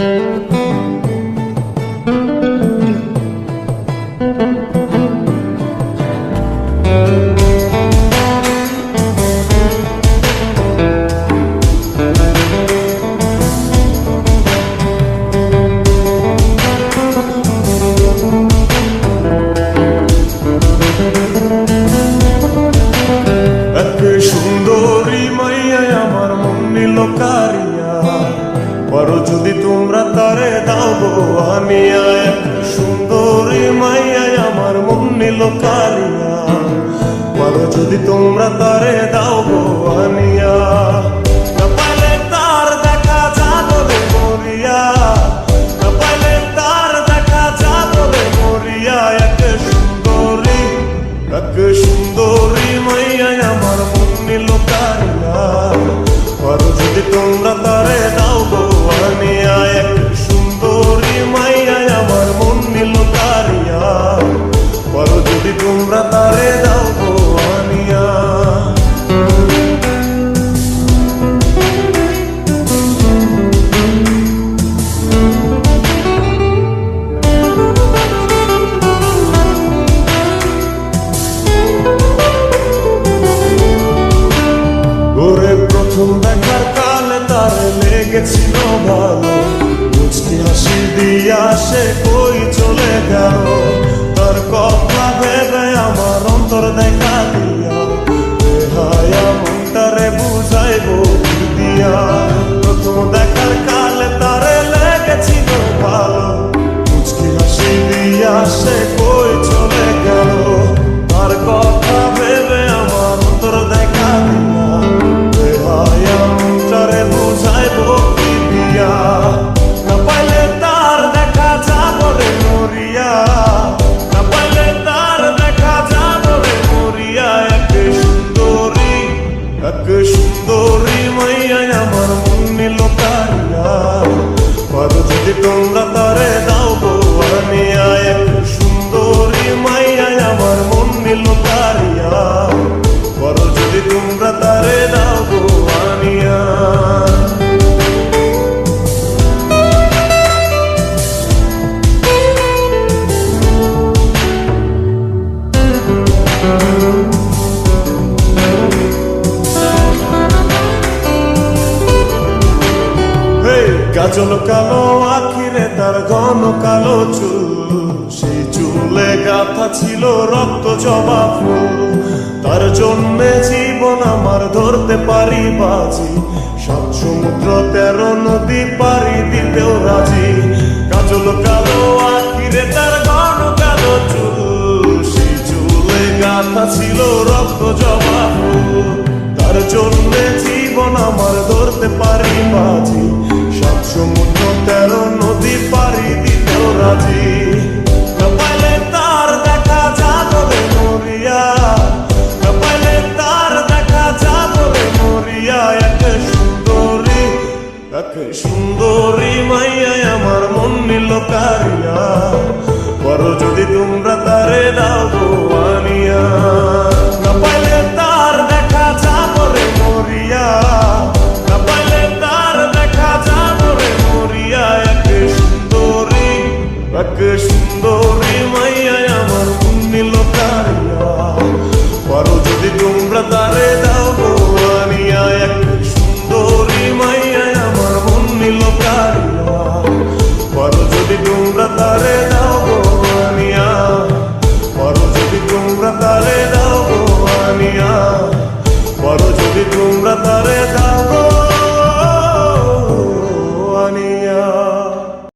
এক দাও গো, আমি এক সুন্দরী মাইয়ায় আমার মন নিল মারো পারো যদি তোমরা তারে দাও গো আনিয়া তার লেগেছিল ভালো। মুচকি হাসি দিয়া সে কই চলে গেল? তার কথা तुम গাজল কালো আখিরে তার ঘন কালো চুল। সেই চুলে গাথা ছিল রক্ত জবা ফুল। তার জন্যে জীবন আমার ধরতে পারি বাজি। সাত সমুদ্র তেরো নদী পারি দিতেও রাজি। গাজল কালো আখিরে তার ঘন কালো চুল। সেই চুলে গাথা ছিল রক্ত জবা ফুল। তার জন্য জীবন আমার এক সুন্দরী মাইয়া আমার মন নিল কারিয়া। যদি তোমরা তারে দাও আনিয়া। তার দেখা মরিয়া। তার দেখা মরিয়া। সুন্দরী সুন্দরী। তালে দাও গো যদি তোমরা তালে দাও গো যদি তোমরা তালে দাও